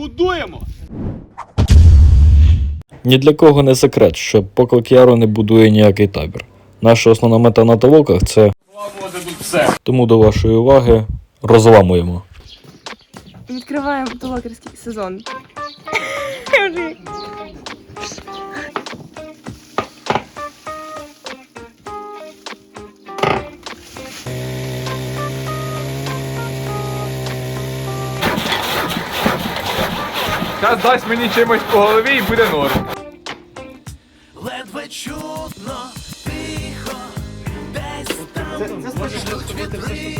Будуємо! Ні для кого не секрет, що поклик Яру не будує ніякий табір. Наша основна мета на толоках це тому до вашої уваги розламуємо. Відкриваємо толокерський сезон. Зараз дасть мені чимось по голові і буде норм. ледве чутно, тихо, десь там ждуть вітри,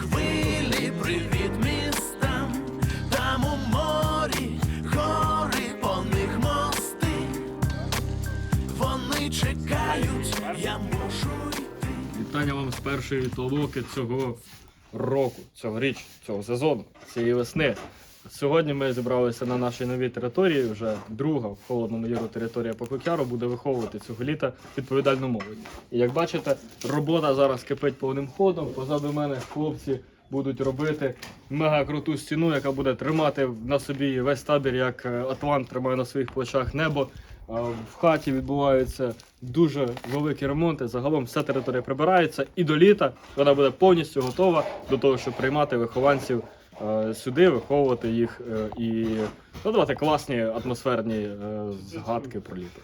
хвилі, привіт містам, там у морі, гори, по них мости, вони чекають, я мушу йти. Вітання вам з першої толоки цього року, цьогоріч, цього сезону, цієї весни. Сьогодні ми зібралися на нашій новій території. Вже друга в холодному яру територія Пококяру буде виховувати цього літа відповідальну молодь. І як бачите, робота зараз кипить повним ходом. Позаду мене хлопці будуть робити мега круту стіну, яка буде тримати на собі весь табір, як е, Атлант тримає на своїх плечах небо. В хаті відбуваються дуже великі ремонти. Загалом вся територія прибирається, і до літа вона буде повністю готова до того, щоб приймати вихованців е, сюди, виховувати їх е, і надавати класні атмосферні е, згадки про літо.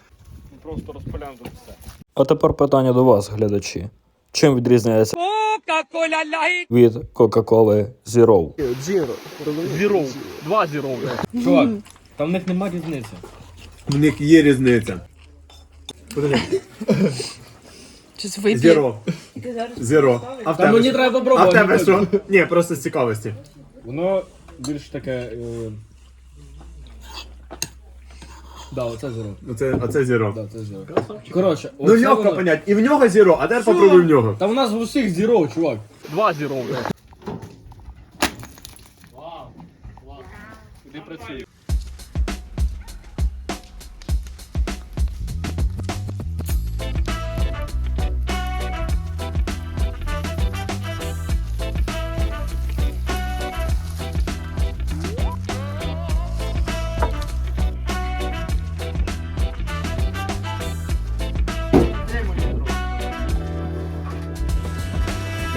Просто розпиляємо тут все. А тепер питання до вас, глядачі. Чим відрізняється від Кока-Коли Zero? Зіро. Два зіро. Чувак, там в них нема різниці. В них є різниця. Зеро. Зеро. А в? А в тебе що? Ні, просто з цікавості. Воно більш таке. Е... Да, оце зеро. Оце, оце зеро. Да, це зеро. Коротше, Ну оце легко воно- понять. І в нього зеро, а тепер попробуй в нього. Та в нас в усіх зіро, чувак. Два зіро. Вау, клас. Куди працює?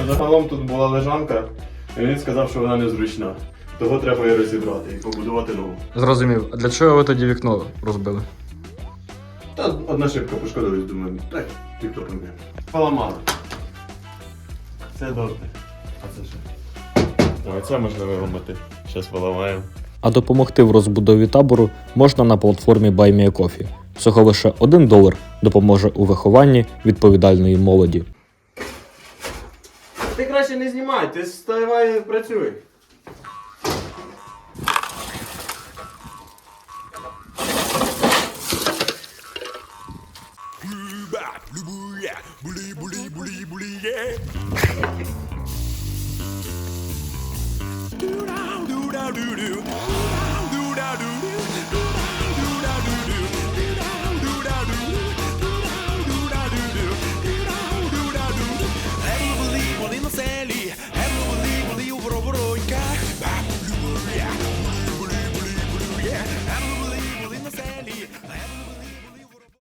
Загалом тут була лежанка, і він сказав, що вона незручна. Того треба її розібрати і побудувати нову. Зрозумів. А для чого ви тоді вікно розбили? Та одна шибка пошкодилась, думаю, так, ніхто проблем. Поламали. Це добре. А це що? А це можна виламати. Зараз виламаємо. А допомогти в розбудові табору можна на платформі BuyMeACoffee. Всього лише 1 долар допоможе у вихованні відповідальної молоді. краще не знімай, ти ставай і працюй. Do-dow, do-dow, do-doo. Do-dow, do-dow, do-doo. Do-dow, do-dow, do-doo.